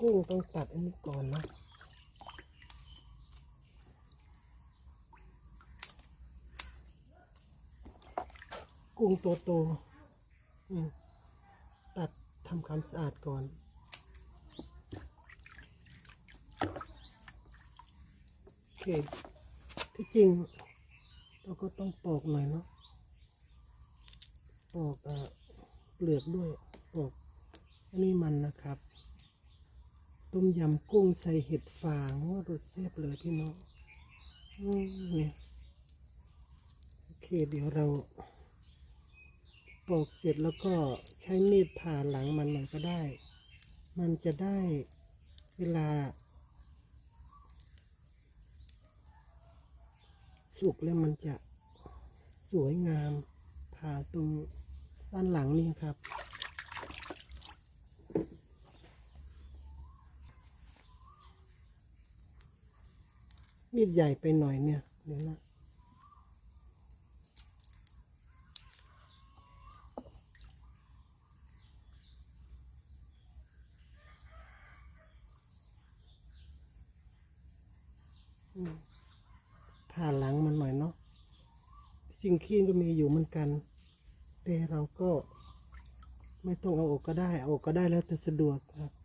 กุ้งต้องตัดอันนี้ก่อนนะกุ้งตัวโตอืมตัดทำความสะอาดก่อนโอเคที่จริง เราก็ต้องปอกหน่อยเนาะปอกเอ่อเปลือกด้วยปอกอันนี้มันนะครับ ต้มยำกุ้งใส่เห็ดฟางว่ารสแซ่บเลยพี่น้องเนี่ยโอเคเดี๋ยวเราปอกเสร็จแล้วก็ใช้มีดผ่าหลังมันหน่อยก็ได้ มันจะได้เวลา สุกแล้วมันจะสวยงามผ่าตรงด้านหลังนี่ครับ มีดใหญ่ไปหน่อยเนี่ยเดี๋ยวนะผ่าหลังมันหน่อยเนาะจริงขี้ก็มีอยู่เหมือนกัน แต่เราก็ไม่ต้องเอาออกก็ได้ เอาออกก็ได้แล้วแต่สะดวกครับ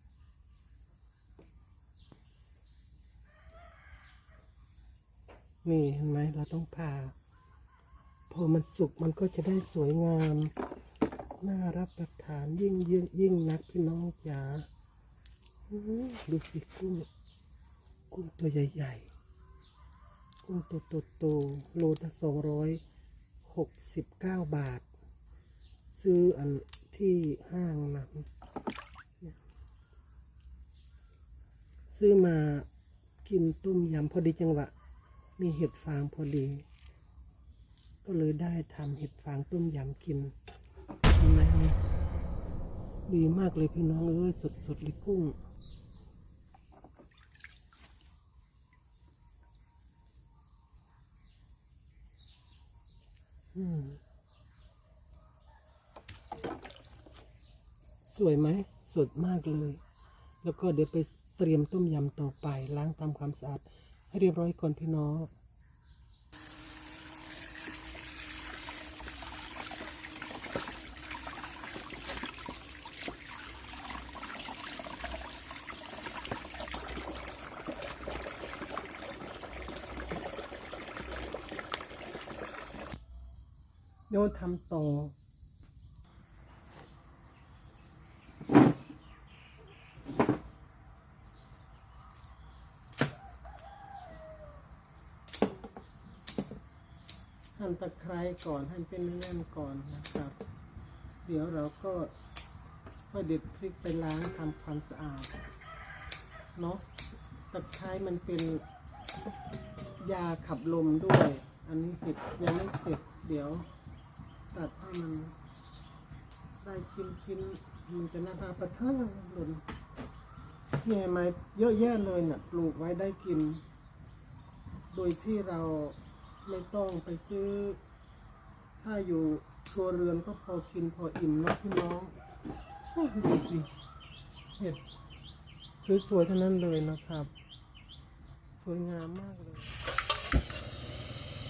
นี่เห็นไหมเราต้องผ่า พอมันสุกมันก็จะได้สวยงาม น่ารับประทานยิ่งยิ่งยิ่งนักพี่น้องจ๋าดูสิกุ้งกุ้งตัวใหญ่ๆ กุ้งตัวโตๆโลละสองร้อยหกสิบเก้าบาท ซื้ออันที่ห้างนะซื้อมากินต้มยำพอดีจังหวะ มีเห็ดฟางพอดี ก็เลยได้ทำเห็ดฟางต้มยำกินเห็นไมนี่ดีมากเลยพี่น้องเอ้ยสดๆเลยกุ้งสวยไหม สดมากเลย แล้วก็เดี๋ยวไปเตรียมต้มยำต่อไป ล้างทำความสะอาด ให้เรียบร้อยก่อนพี่น้องโยทำต่อ หั่นตะไคร้ก่อนหั่นเป็นแน่นๆก่อนนะครับ เดี๋ยวเราก็ค่อยเด็ดพริกไปล้างทำความสะอาดเนาะตะไคร้มันเป็นยาขับลมด้วย อันนี้เสร็จยังไม่เสร็จเดี๋ยว ตัดให้มันได้ชิ้นชิ้นมันจะน่ารับประทาหล่นเนี่ไหมเยอะแยะเลยเน่ะปลูกไว้ได้กิน โดยที่เรา ไม่ต้องไปซื้อ ถ้าอยู่ครัวเรือนก็พอกินพออิ่มนะพี่น้องดูสิเห็ดสวยๆทั้งนั้นเลยนะครับ สวยงามมากเลย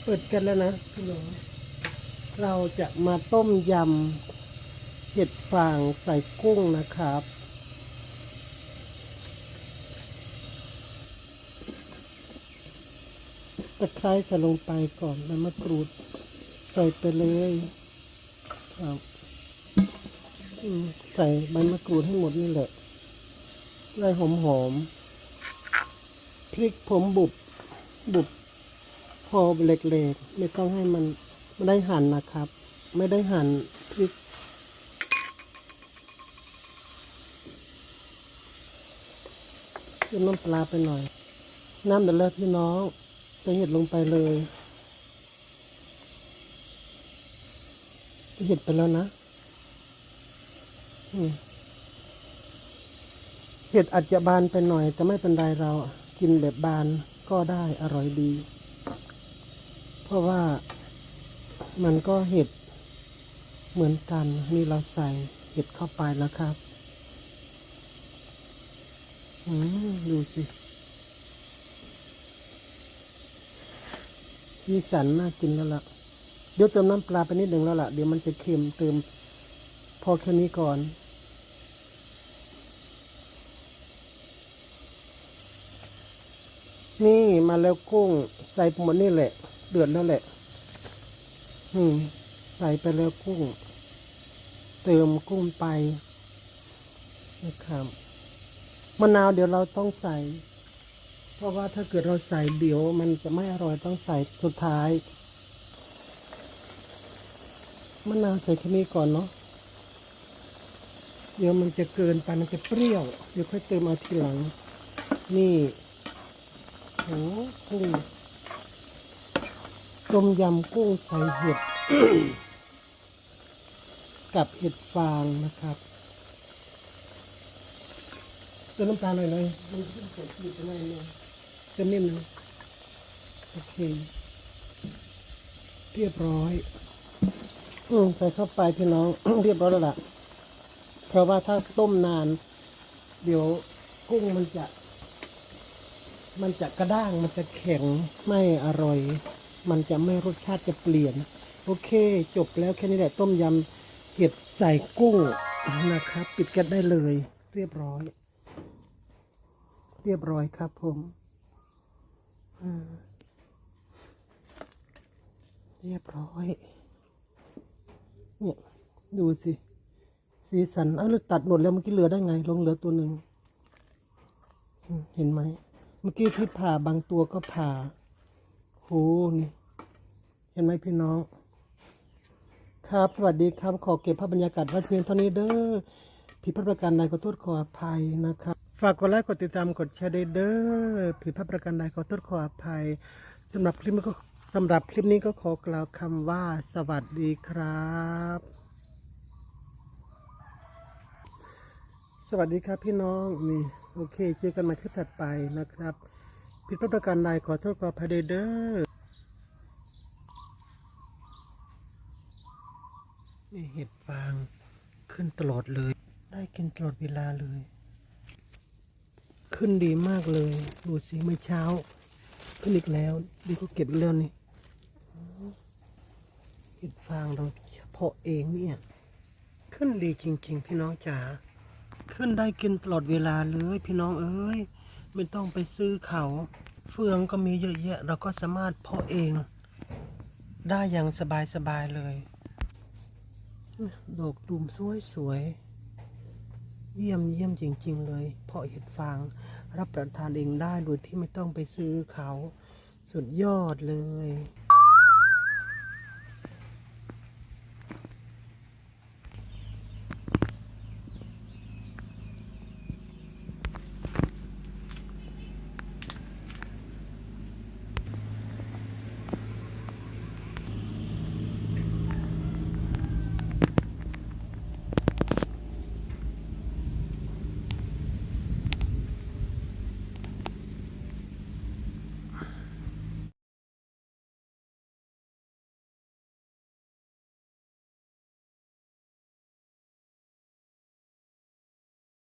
เปิดกันแล้วนะพี่น้อง เราจะมาต้มยำเห็ดฟางใส่กุ้งนะครับ ตะไคร้ใส่ลงไปก่อนใบมะกรูดใส่ไปเลยครับใส่ใบมะกรูดให้หมดนี่แหละได้หอมหอมพริกผมบุบบุบพอเล็กๆไม่ต้องให้มันไม่ได้หั่นนะครับ ไม่ได้หั่นพริกเติมน้ำปลาไปหน่อย น้ำเดือดแล้วพี่น้อง สเห็ดลงไปเลยสเห็ดไปแล้วนะเห็ดอาจจะบานไปหน่อย แต่ไม่เป็นไรเรากินแบบบานก็ได้อร่อยดี เพราะว่ามันก็เห็ดเหมือนกันนี่เราใส่เห็ดเข้าไปแล้วครับ อืมดูสิ สีสันน่ากินแล้วล่ะ เดี๋ยวเติมน้ำปลาไปนิดหนึ่งแล้วล่ะ เดี๋ยวมันจะเค็มเติมพอแค่นี้ก่อนนี่มาแล้วกุ้ง ใส่หมดนี่แหละ เดือดแล้วแหละ อืม ใส่ไปแล้วกุ้ง เติมกุ้งไปนะครับมะนาวเดี๋ยวเราต้องใส่ เพราะว่าถ้าเกิดเราใส่เดี๋ยวมันจะไม่อร่อยต้องใส่สุดท้ายมะนาวใส่แค่นี้ก่อนเนาะเดี๋ยวมันจะเกินไปมันจะเปรี้ยว เดี๋ยวค่อยเติมเอาทีหลัง นี่โอ้กุ้งต้มยำกุ้งใส่เห็ด กับเห็ดฟางนะครับเติมน้ำตาลหน่อยหน่อยมันขึ้นเผ็ดนิดหน่อยหนึงเติมนิดหนึงโอเค เรียบร้อยอืมใส่เข้าไปพี่น้อง เรียบร้อยแล้วล่ะ เพราะว่าถ้าต้มนาน เดี๋ยวกุ้งมันจะ มันจะกระด้างมันจะแข็งไม่อร่อย มันจะไม่รสชาติจะเปลี่ยน โอเค จบแล้วแค่นี้แหละ ต้มยำเห็ดใส่กุ้งนะครับ ปิดก๊สได้เลย เรียบร้อย เรียบร้อยครับผม เรียบร้อย เนี่ย ดูสิ สีสันเอาแล้วตัดหมดแล้วเมื่อกี้เหลือได้ไง ลงเหลือตัวหนึ่ง เห็นไหม เมื่อกี้ที่ผ่าบางตัวก็ผ่าโหนี่ เห็นไหมพี่น้อง ครับ สวัสดีครับ ขอเก็บภาพบรรยากาศไว้เพียงเท่านี้เด้อผิดพลาดประการใดขอโทษขออภัยนะครับ ฝากกดไลค์กดติดตามกดแชร์ด้เด้อผิดพลาดประการใดขอโทษขออภัยสำหรับคลิปนี้ก็สำหรับคลิปนี้ก็ขอกล่าวคำว่าสวัสดีครับ สวัสดีครับพี่น้องนี่โอเค เจอกันมาคลิปถัดไปนะครับ ผิดพลาดประการใดขอโทษขออภัยด้เด้อมีเห็ดฟางขึ้นตลอดเลย ได้กินตลอดเวลาเลย ขึ้นดีมากเลย ดูสิเมื่อเช้า ขึ้นอีกแล้วดีก็เก็บอีกแล้วนี่เห็ดฟางเราเฉพาะเองเนี่ย ขึ้นดีจริง ๆ พี่น้องจ๋าขึ้นได้กินตลอดเวลาเลยพี่น้องเอ้ยไม่ต้องไปซื้อเขาเฟืองก็มีเยอะแยะ เราก็สามารถเพาะเอง ได้อย่างสบายๆเลย ดอกตูมสวยสวยๆ เยี่ยมเยี่ยมจริง ๆ เลยเพาะเห็ดฟางรับประทานเองได้โดยที่ไม่ต้องไปซื้อเขา สุดยอดเลย